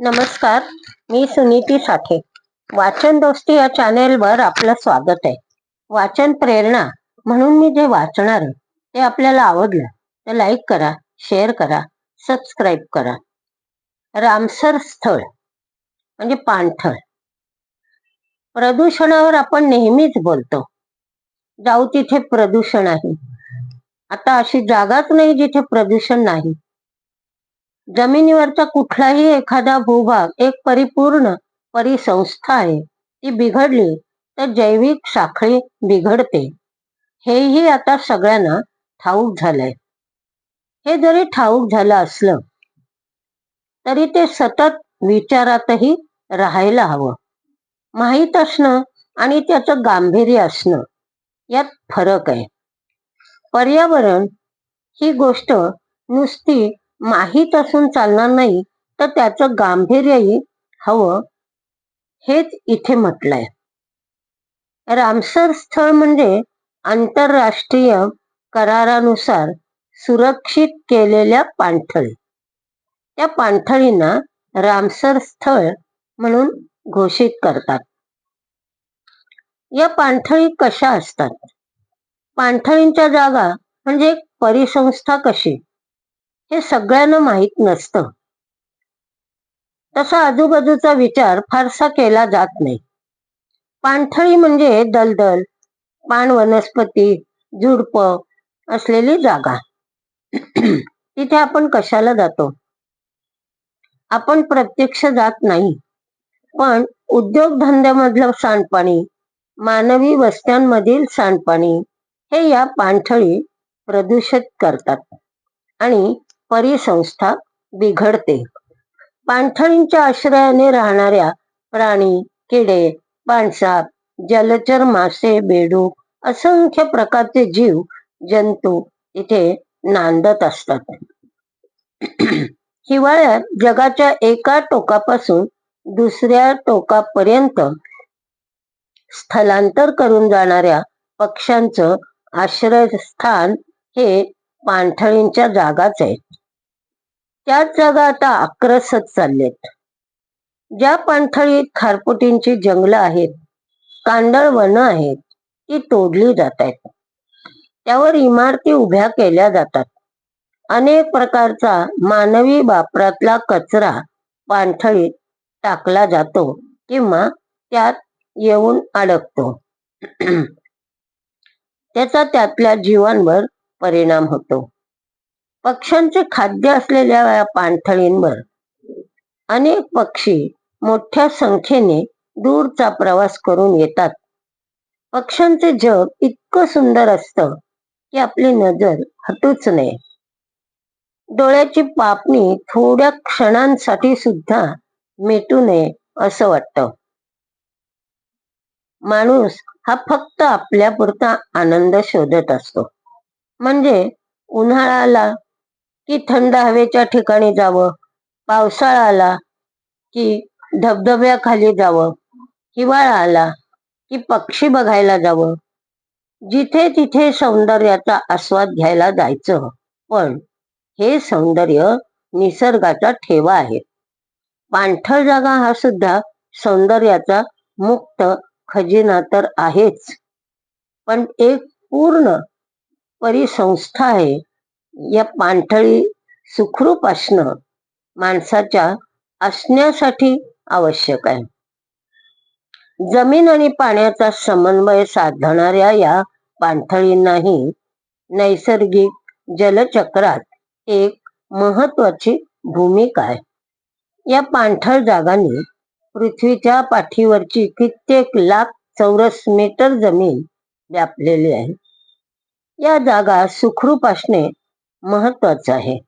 नमस्कार मी सुनीती साठे. वाचन दोस्ती या चॅनेलवर आपलं स्वागत आहे. वाचन प्रेरणा म्हणून मी जे वाचणार आहे, ते आपल्याला आवडलं तर लाईक करा शेअर करा सबस्क्राईब करा. रामसर स्थळ म्हणजे पाणथळ. प्रदूषणावर आपण नेहमीच बोलतो. जाऊ तिथे प्रदूषण आहे. आता अशी जागाच नाही जिथे प्रदूषण नाही. जमिनीवरचा कुठलाही एखादा भूभाग एक परिपूर्ण परिसंस्था आहे. ती बिघडली तर जैविक साखळी बिघडते. हेही आता सगळ्यांना ठाऊक झालंय. हे जरी ठाऊक झालं असलं तरी ते सतत विचारातही राहायला हवं. माहीत असणं आणि त्याचं गांभीर्य असणं यात फरक आहे. पर्यावरण ही गोष्ट नुसती माहीत असून चालणार नाही तर त्याचं गांभीर्यही हवं हेच इथे म्हटलंय. रामसर स्थळ म्हणजे आंतरराष्ट्रीय करारानुसार सुरक्षित केलेल्या पाणथळी. त्या पाणथळींना रामसर स्थळ म्हणून घोषित करतात. या पाणथळी कशा असतात? पाणथळींच्या जागा म्हणजे परिसंस्था कशी? हे सगळ्यांना माहीत नसतं. तसा आजूबाजूचा विचार फारसा केला जात नाही. पाणथळी म्हणजे दलदल पान वनस्पती झुडप असलेली जागा. तिथे आपण कशाला जातो? आपण प्रत्यक्ष जात नाही. पण उद्योगधंद्यामधलं सांडपाणी मानवी वस्त्यांमधील सांडपाणी हे या पाणथळी प्रदूषित करतात. आणि परिसंस्था बिघडते. पाणथळींच्या आश्रयाने राहणाऱ्या प्राणी किडे पाणसाप जलचर मासे बेडूक असंख्य प्रकारचे जीव जंतू इथे नांदत असतात. हिवाळ्यात जगाच्या एका टोकापासून दुसऱ्या टोकापर्यंत स्थलांतर करून जाणाऱ्या पक्ष्यांचं आश्रयस्थान हे पाणथळींच्या जागाच आहेत त्याच जागा आता आक्रसत चाललेत. ज्या पाणथळीत खारपुटींची जंगलं आहेत कांदळ वन आहेत ती तोडली जात आहेत. त्यावर इमारती उभ्या केल्या जातात. अनेक प्रकारचा मानवी वापरातला कचरा पाणथळीत टाकला जातो किंवा त्यात येऊन अडकतो. त्याचा त्यातल्या जीवांवर परिणाम होतो. पक्ष्यांचे खाद्य असलेल्या या पाणथळींवर अनेक पक्षी मोठ्या संख्येने दूरचा प्रवास करून येतात. पक्ष्यांचे जग इतकं सुंदर असतं की आपली नजर हटूच नये. डोळ्याची पापणी थोड्या क्षणांसाठी सुद्धा मिटू नये असं वाटतं. माणूस हा फक्त आपल्या पुरता आनंद शोधत असतो. म्हणजे उन्हाळाला की थंड हवेच्या ठिकाणी जावं. पावसाळा आला की धबधब्याखाली जावं. हिवाळा आला की पक्षी बघायला जावं. जिथे तिथे सौंदर्याचा आस्वाद घ्यायला जायचं. पण हे सौंदर्य निसर्गाचा ठेवा आहे. पाणथळ जागा हा सुद्धा सौंदर्याचा मुक्त खजिना तर आहेच. पण एक पूर्ण परिसंस्था आहे. या पाणथळी सुखरूप असणं माणसाच्या असण्यासाठी आवश्यक आहे. जमीन आणि पाण्याचा समन्वय साधणाऱ्या या पाणथळींनाही नैसर्गिक जलचक्रात एक महत्वाची भूमिका आहे. या पाणथळ जागांनी पृथ्वीच्या पाठीवरची कित्येक लाख चौरस मीटर जमीन व्यापलेली आहे. या जागा सुखरूप असणे महत्वाचं आहे.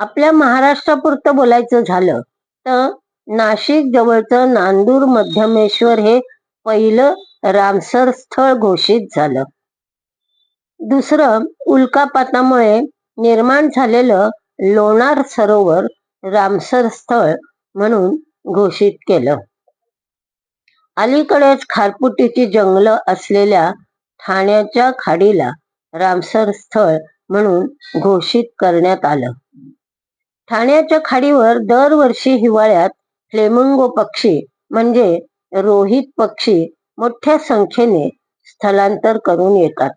आपल्या महाराष्ट्रापुरतं बोलायचं झालं तर नाशिक जवळचं नांदूर मध्यमेश्वर हे पहिलं रामसर स्थळ घोषित झालं. दुसरं उल्कापातामुळे निर्माण झालेलं लोणार सरोवर रामसर स्थळ म्हणून घोषित केलं. अलीकडेच खारपुटीची जंगलं असलेल्या ठाण्याच्या खाडीला रामसर स्थळ म्हणून घोषित करण्यात आलं. ठाण्याच्या खाडीवर दरवर्षी हिवाळ्यात फ्लेमिंगो पक्षी म्हणजे रोहित पक्षी मोठ्या संख्येने स्थलांतर करून येतात.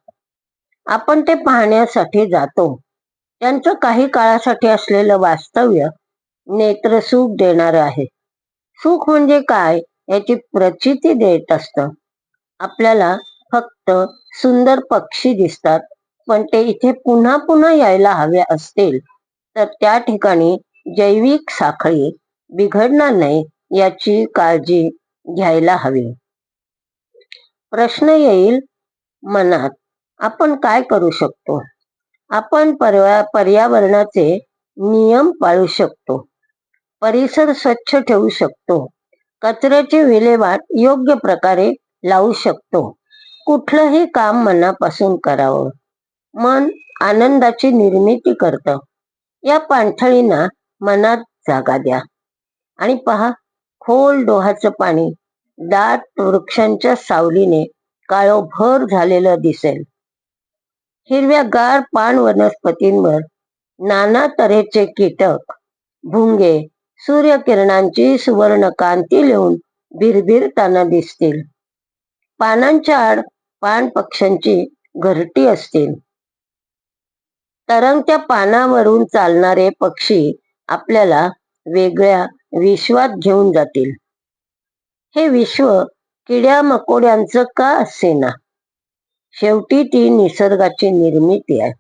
आपण ते पाहण्यासाठी जातो. त्यांचं काही काळासाठी असलेलं वास्तव्य नेत्रसुख देणार आहे. सुख म्हणजे काय याची प्रचिती देत असत. आपल्याला फक्त सुंदर पक्षी दिसतात पण ते इथे पुन्हा पुन्हा यायला हवे असतील तर त्या ठिकाणी जैविक साखळी बिघडणार नाही याची काळजी घ्यायला हवी. प्रश्न येईल मनात आपण काय करू शकतो? आपण पर्या पर्यावरणाचे नियम पाळू शकतो परिसर स्वच्छ ठेवू शकतो कचऱ्याची विल्हेवाट योग्य प्रकारे लावू शकतो कुठलंही काम मनापासून करावं. मन आनंदाची निर्मिती करतं. या पाणथळींना मनात जागा द्या. आणि पहा खोल डोहाचं पाणी दाट वृक्षांच्या सावलीने काळोभर झालेलं दिसेल. हिरव्यागार पान वनस्पतींवर नाना तऱ्हेचे कीटक भुंगे सूर्यकिरणांची सुवर्ण कांती लिहून भिरभिरताना दिसतील. पानांच्या आड पान पक्ष्यांची घरटी असतील. तरंगत्या पानावरून चालणारे पक्षी आपल्याला वेगळ्या विश्वात घेऊन जातील. हे विश्व किड्या मकोड्यांचं का असेना? शेवटी ती निसर्गाची निर्मिती आहे.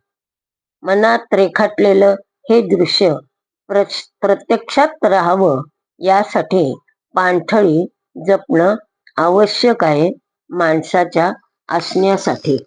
मनात रेखाटलेलं हे दृश्य प्रत्यक्षात राहावं यासाठी पाणथळी जपणं आवश्यक आहे माणसाच्या असण्यासाठी